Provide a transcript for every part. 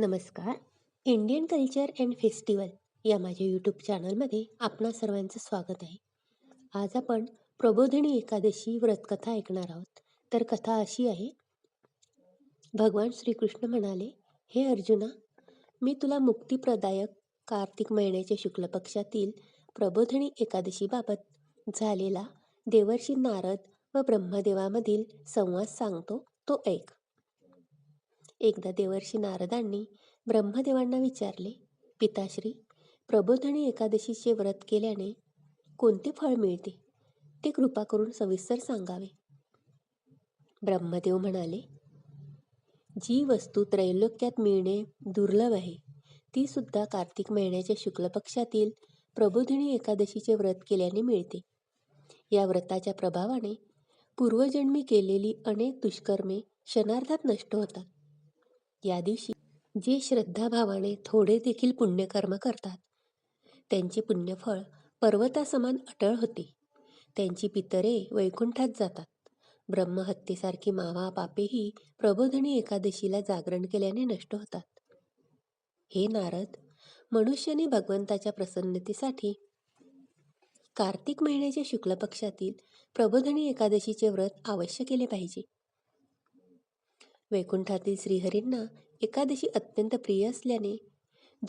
नमस्कार. Indian culture and festival या माझ्या यूट्यूब चॅनलमध्ये आपणा सर्वांचं स्वागत आहे. आज आपण प्रबोधिनी एकादशी व्रतकथा ऐकणार आहोत. तर कथा अशी आहे. भगवान श्रीकृष्ण म्हणाले हे अर्जुना मी तुला मुक्तिप्रदायक कार्तिक महिन्याच्या शुक्ल पक्षातील प्रबोधिनी एकादशीबाबत झालेला देवर्षी नारद व ब्रह्मदेवामधील संवाद सांगतो. तो ऐक. एकदा देवर्षी नारदांनी ब्रह्मदेवांना विचारले पिताश्री प्रबोधनी एकादशीचे व्रत केल्याने कोणते फळ मिळते? ते कृपा करून सविस्तर सांगावे. ब्रह्मदेव म्हणाले जी वस्तू त्रैलोक्यात मिळणे दुर्लभ आहे ती सुद्धा कार्तिक महिन्याच्या शुक्ल पक्षातील प्रबोधिनी एकादशीचे व्रत केल्याने मिळते. या व्रताच्या प्रभावाने पूर्वजन्मी केलेली अनेक दुष्कर्मे क्षणार्धात नष्ट होतात. या दिवशी जे श्रद्धाभावाने थोडे देखील पुण्यकर्म करतात त्यांचे पुण्यफळ पर्वतासमान अटळ होते. त्यांची पितरे वैकुंठात जातात. ब्रह्महत्येसारखी मावा पापेही प्रबोधनी एकादशीला जागरण केल्याने नष्ट होतात. हे नारद मनुष्याने भगवंताच्या प्रसन्नतेसाठी कार्तिक महिन्याच्या शुक्ल पक्षातील प्रबोधनी एकादशीचे व्रत अवश्य केले पाहिजे. वैकुंठातील श्रीहरींना एकादशी अत्यंत प्रिय असल्याने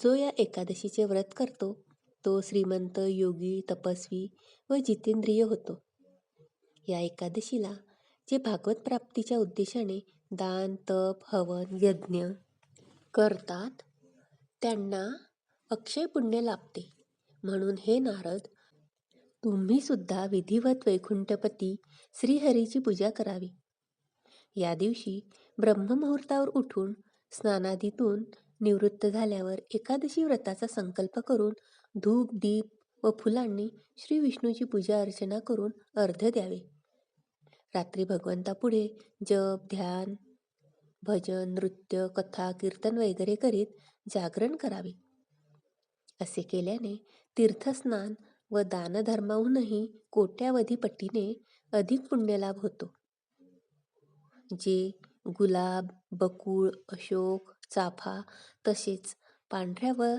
जो या एकादशीचे व्रत करतो तो श्रीमंत योगी तपस्वी व जितेंद्रिय होतो. या एकादशीला जे भागवत प्राप्तीच्या उद्देशाने दान तप हवन यज्ञ करतात त्यांना अक्षय पुण्य लाभते. म्हणून हे नारद तुम्ही सुद्धा विधिवत वैकुंठपती श्रीहरीची पूजा करावी. या दिवशी ब्रह्ममुहूर्तावर उठून स्नानादीतून निवृत्त झाल्यावर एकादशी व्रताचा संकल्प करून धूप दीप व फुलांनी श्री विष्णूची पूजा अर्चना करून अर्ध द्यावे. रात्री भगवंतापुढे जप ध्यान भजन नृत्य कथा कीर्तन वगैरे करीत जागरण करावे. असे केल्याने तीर्थस्नान व दानधर्माहूनही कोट्यावधी पटीने अधिक पुण्यलाभ होतो. जे गुलाब बकुळ अशोक चाफा तसेच पांढऱ्या व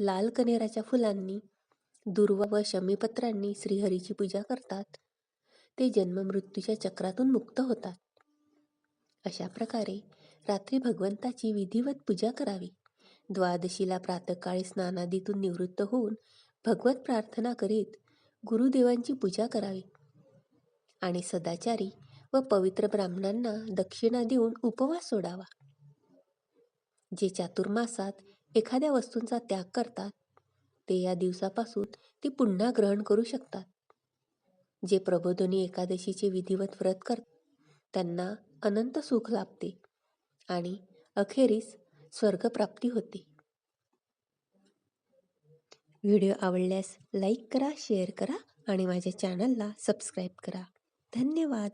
लाल कनेराच्या फुलांनी दुर्वा व शमीपत्रांनी श्रीहरीची पूजा करतात. ते जन्ममृत्यूच्या चक्रातून मुक्त होतात. अशा प्रकारे रात्री भगवंताची विधिवत पूजा करावी. द्वादशीला प्रातकाळी स्नानादीतून निवृत्त होऊन भगवत प्रार्थना करीत गुरुदेवांची पूजा करावी. आणि सदाचारी व पवित्र ब्राह्मणांना दक्षिणा देऊन उपवास सोडावा. जे चातुर्मासात एखाद्या वस्तूंचा त्याग करतात ते या दिवसापासून ती पुन्हा ग्रहण करू शकतात. जे प्रबोधनी एकादशीचे विधिवत व्रत करतात त्यांना अनंत सुख लाभते आणि अखेरीस स्वर्गप्राप्ती होते. व्हिडिओ आवडल्यास लाईक करा शेअर करा आणि माझ्या चॅनलला सबस्क्राईब करा. धन्यवाद!